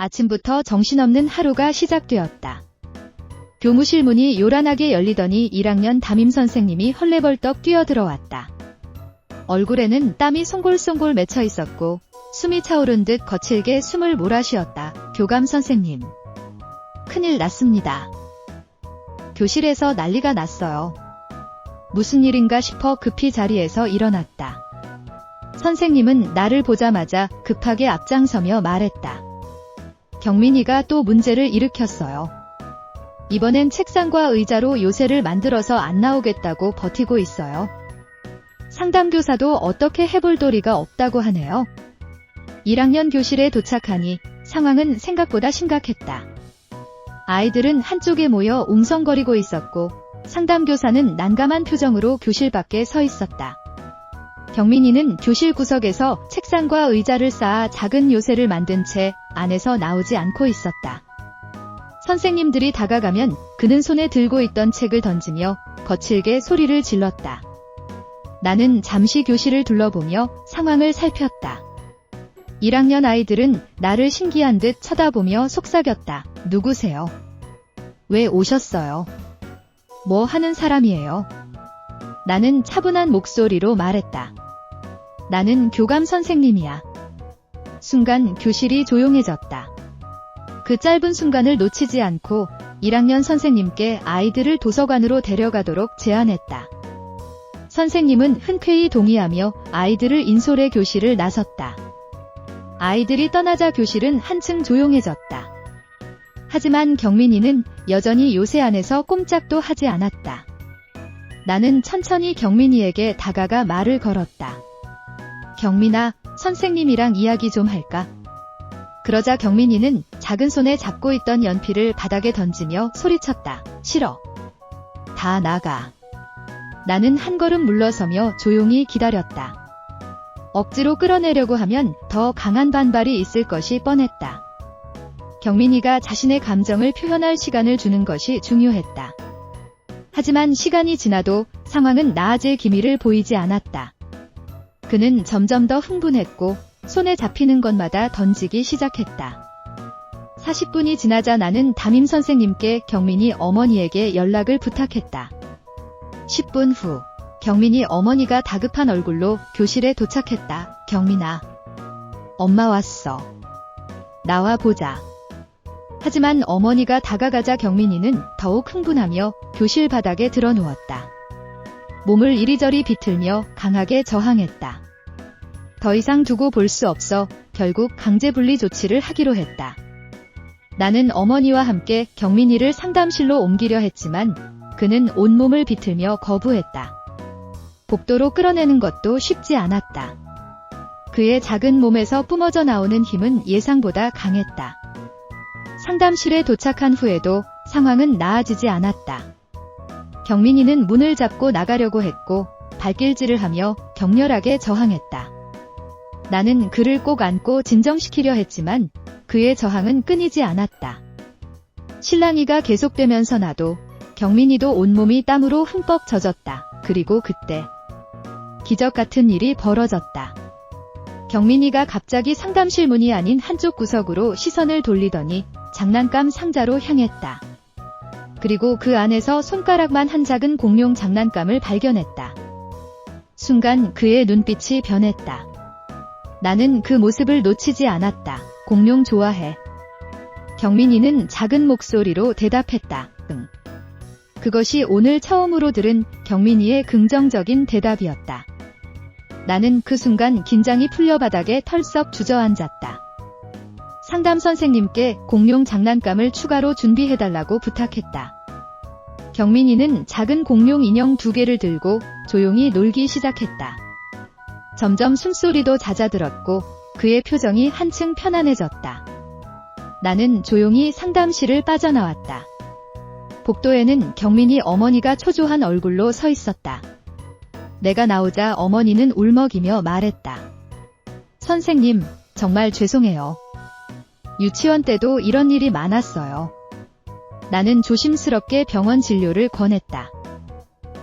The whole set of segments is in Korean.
아침부터 정신없는 하루가 시작되었다. 교무실 문이 요란하게 열리더니 1학년 담임 선생님이 헐레벌떡 뛰어들어왔다. 얼굴에는 땀이 송골송골 맺혀 있었고 숨이 차오른 듯 거칠게 숨을 몰아쉬었다. 교감 선생님. 큰일 났습니다. 교실에서 난리가 났어요. 무슨 일인가 싶어 급히 자리에서 일어났다. 선생님은 나를 보자마자 급하게 앞장서며 말했다. 경민이가 또 문제를 일으켰어요. 이번엔 책상과 의자로 요새를 만들어서 안 나오겠다고 버티고 있어요. 상담교사도 어떻게 해볼 도리가 없다고 하네요. 1학년 교실에 도착하니 상황은 생각보다 심각했다. 아이들은 한쪽에 모여 웅성거리고 있었고 상담교사는 난감한 표정으로 교실 밖에 서 있었다. 경민이는 교실 구석에서 책상과 의자를 쌓아 작은 요새를 만든 채 안에서 나오지 않고 있었다. 선생님들이 다가가면 그는 손에 들고 있던 책을 던지며 거칠게 소리를 질렀다. 나는 잠시 교실을 둘러보며 상황을 살폈다. 1학년 아이들은 나를 신기한 듯 쳐다보며 속삭였다. 누구세요? 왜 오셨어요? 뭐 하는 사람이에요? 나는 차분한 목소리로 말했다. 나는 교감 선생님이야. 순간 교실이 조용해졌다. 그 짧은 순간을 놓치지 않고 1학년 선생님께 아이들을 도서관으로 데려가도록 제안했다. 선생님은 흔쾌히 동의하며 아이들을 인솔해 교실을 나섰다. 아이들이 떠나자 교실은 한층 조용해졌다. 하지만 경민이는 여전히 요새 안에서 꼼짝도 하지 않았다. 나는 천천히 경민이에게 다가가 말을 걸었다. 경민아, 선생님이랑 이야기 좀 할까? 그러자 경민이는 작은 손에 잡고 있던 연필을 바닥에 던지며 소리쳤다. 싫어. 다 나가. 나는 한 걸음 물러서며 조용히 기다렸다. 억지로 끌어내려고 하면 더 강한 반발이 있을 것이 뻔했다. 경민이가 자신의 감정을 표현할 시간을 주는 것이 중요했다. 하지만 시간이 지나도 상황은 나아질 기미를 보이지 않았다. 그는 점점 더 흥분했고 손에 잡히는 것마다 던지기 시작했다. 40분이 지나자 나는 담임 선생님께 경민이 어머니에게 연락을 부탁했다. 10분 후 경민이 어머니가 다급한 얼굴로 교실에 도착했다. 경민아. 엄마 왔어. 나와 보자. 하지만 어머니가 다가가자 경민이는 더욱 흥분하며 교실 바닥에 드러 누웠다. 몸을 이리저리 비틀며 강하게 저항했다. 더 이상 두고 볼 수 없어 결국 강제 분리 조치를 하기로 했다. 나는 어머니와 함께 경민이를 상담실로 옮기려 했지만 그는 온몸을 비틀며 거부했다. 복도로 끌어내는 것도 쉽지 않았다. 그의 작은 몸에서 뿜어져 나오는 힘은 예상보다 강했다. 상담실에 도착한 후에도 상황은 나아지지 않았다. 경민이는 문을 잡고 나가려고 했고 발길질을 하며 격렬하게 저항했다. 나는 그를 꼭 안고 진정시키려 했지만 그의 저항은 끊이지 않았다. 실랑이가 계속되면서 나도 경민이도 온몸이 땀으로 흠뻑 젖었다. 그리고 그때 기적 같은 일이 벌어졌다. 경민이가 갑자기 상담실 문이 아닌 한쪽 구석으로 시선을 돌리더니 장난감 상자로 향했다. 그리고 그 안에서 손가락만 한 작은 공룡 장난감을 발견했다. 순간 그의 눈빛이 변했다. 나는 그 모습을 놓치지 않았다. 공룡 좋아해. 경민이는 작은 목소리로 대답했다. 응. 그것이 오늘 처음으로 들은 경민이의 긍정적인 대답이었다. 나는 그 순간 긴장이 풀려 바닥에 털썩 주저앉았다. 상담 선생님께 공룡 장난감을 추가로 준비해달라고 부탁했다. 경민이는 작은 공룡 인형 두 개를 들고 조용히 놀기 시작했다. 점점 숨소리도 잦아들었고 그의 표정이 한층 편안해졌다. 나는 조용히 상담실을 빠져나왔다. 복도에는 경민이 어머니가 초조한 얼굴로 서 있었다. 내가 나오자 어머니는 울먹이며 말했다. 선생님, 정말 죄송해요. 유치원 때도 이런 일이 많았어요. 나는 조심스럽게 병원 진료를 권했다.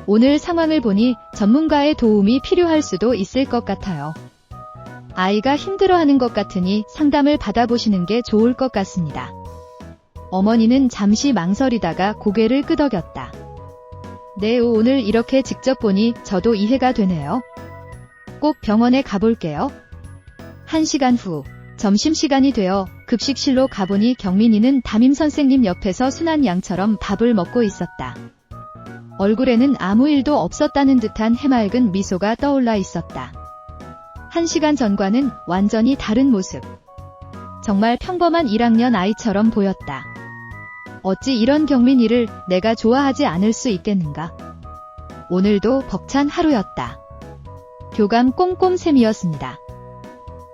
오늘 상황을 보니 전문가의 도움이 필요할 수도 있을 것 같아요. 아이가 힘들어하는 것 같으니 상담을 받아보시는 게 좋을 것 같습니다. 어머니는 잠시 망설이다가 고개를 끄덕였다. 네, 오늘 이렇게 직접 보니 저도 이해가 되네요. 꼭 병원에 가볼게요. 한 시간 후, 점심시간이 되어 급식실로 가보니 경민이는 담임 선생님 옆에서 순한 양처럼 밥을 먹고 있었다. 얼굴에는 아무 일도 없었다는 듯한 해맑은 미소가 떠올라 있었다. 한 시간 전과는 완전히 다른 모습. 정말 평범한 1학년 아이처럼 보였다. 어찌 이런 경민이를 내가 좋아하지 않을 수 있겠는가? 오늘도 벅찬 하루였다. 교감 꼼꼼샘이었습니다.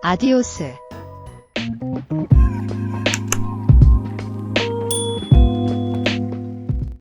아디오스. Mm-hmm.